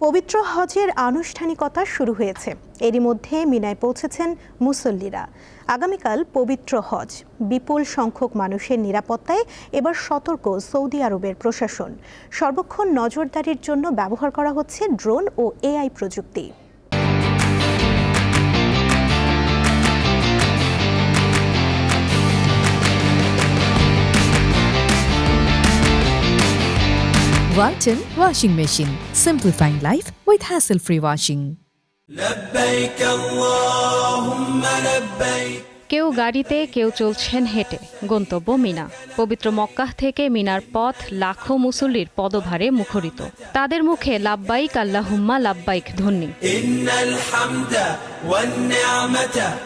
পবিত্র হজের আনুষ্ঠানিকতা শুরু হয়েছে। এরই মধ্যে মিনায় পৌঁছেছেন মুসল্লিরা। আগামীকাল পবিত্র হজ। বিপুল সংখ্যক মানুষের নিরাপত্তায় এবার সতর্ক সৌদি আরবের প্রশাসন। সর্বক্ষণ নজরদারির জন্য ব্যবহার করা হচ্ছে ড্রোন ও এআই প্রযুক্তি। Walton Washing Machine. Simplifying life with hassle-free washing. لبيك اللهم لبيك কেউ গাড়িতে, কেউ চলছেন হেঁটে। গন্তব্য মিনা। পবিত্র মক্কাহ থেকে মিনার পথ লাখো মুসল্লির পদভারে মুখরিত। তাদের মুখে লাব্বাইক আল্লাহুম্মা, লাব্বাইক ধ্বনি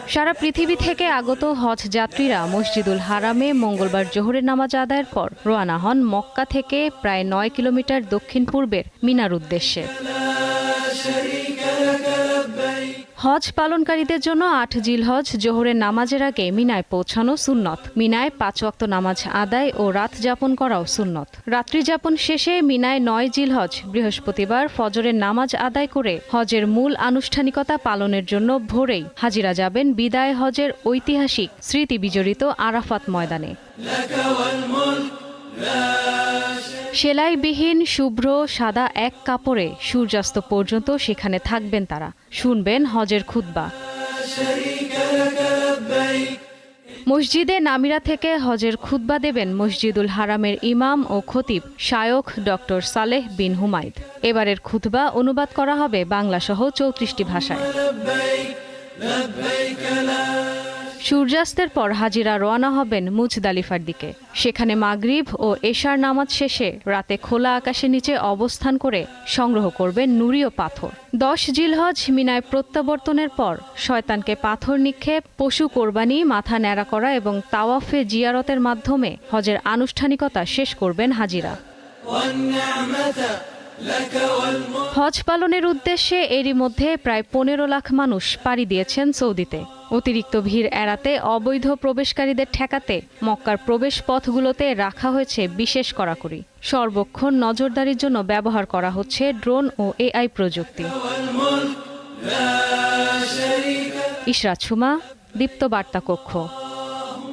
সারা পৃথিবী থেকে আগত হজ যাত্রীরা মসজিদুল হারামে মঙ্গলবার জোহরের নামাজ আদায়ের পর রোয়ানা হন মক্কা থেকে প্রায় নয় কিলোমিটার দক্ষিণ পূর্বের মিনার উদ্দেশ্যে। হজ পালনকারীদের জন্য আট জিলহজ জোহরের নামাজের আগে মিনায় পৌঁছানো সুন্নত। মিনায় পাঁচ ওয়াক্ত নামাজ আদায় ও রাত যাপন করাও সুন্নত। রাত্রি যাপন শেষে মিনায় নয় জিলহজ বৃহস্পতিবার ফজরের নামাজ আদায় করে হজের মূল আনুষ্ঠানিকতা পালনের জন্য ভোরেই হাজিরা যাবেন বিদায় হজের ঐতিহাসিক স্মৃতি বিজড়িত আরাফাত ময়দানে। সেলাইবিহীন, শুভ্র, সাদা এক কাপড়ে সূর্যাস্ত পর্যন্ত সেখানে থাকবেন তারা। শুনবেন হজের খুতবা। মসজিদে নামিরা থেকে হজের খুতবা দেবেন মসজিদুল হারামের ইমাম ও খতিব শায়ক ডক্টর সালেহ বিন হুমায়দ। এবারের খুতবা অনুবাদ করা হবে বাংলাসহ চৌত্রিশটি ভাষায়। সূর্যাস্তের পর হাজিরা রওনা হবেন মুজদালিফার দিকে। সেখানে মাগরিব ও এশার নামাজ শেষে রাতে খোলা আকাশের নিচে অবস্থান করে সংগ্রহ করবেন নুরীয় পাথর। দশ জিলহজ মিনায় প্রত্যাবর্তনের পর শয়তানকে পাথর নিক্ষেপ, পশু কোরবানি, মাথা ন্যাড়া করা এবং তাওয়াফে জিয়ারতের মাধ্যমে হজের আনুষ্ঠানিকতা শেষ করবেন হাজিরা। হজ পালনের উদ্দেশ্যে এরই মধ্যে প্রায় পনেরো লাখ মানুষ পাড়ি দিয়েছেন সৌদিতে। অতিরিক্ত ভিড় এড়াতে অবৈধ প্রবেশকারীদের ঠেকাতে মক্কার প্রবেশ পথগুলোতে রাখা হয়েছে বিশেষ কড়াকড়ি। সর্বক্ষণ নজরদারির জন্য ব্যবহার করা হচ্ছে ড্রোন ও এআই প্রযুক্তি। ইশরাত সুমা, দীপ্ত বার্তা কক্ষ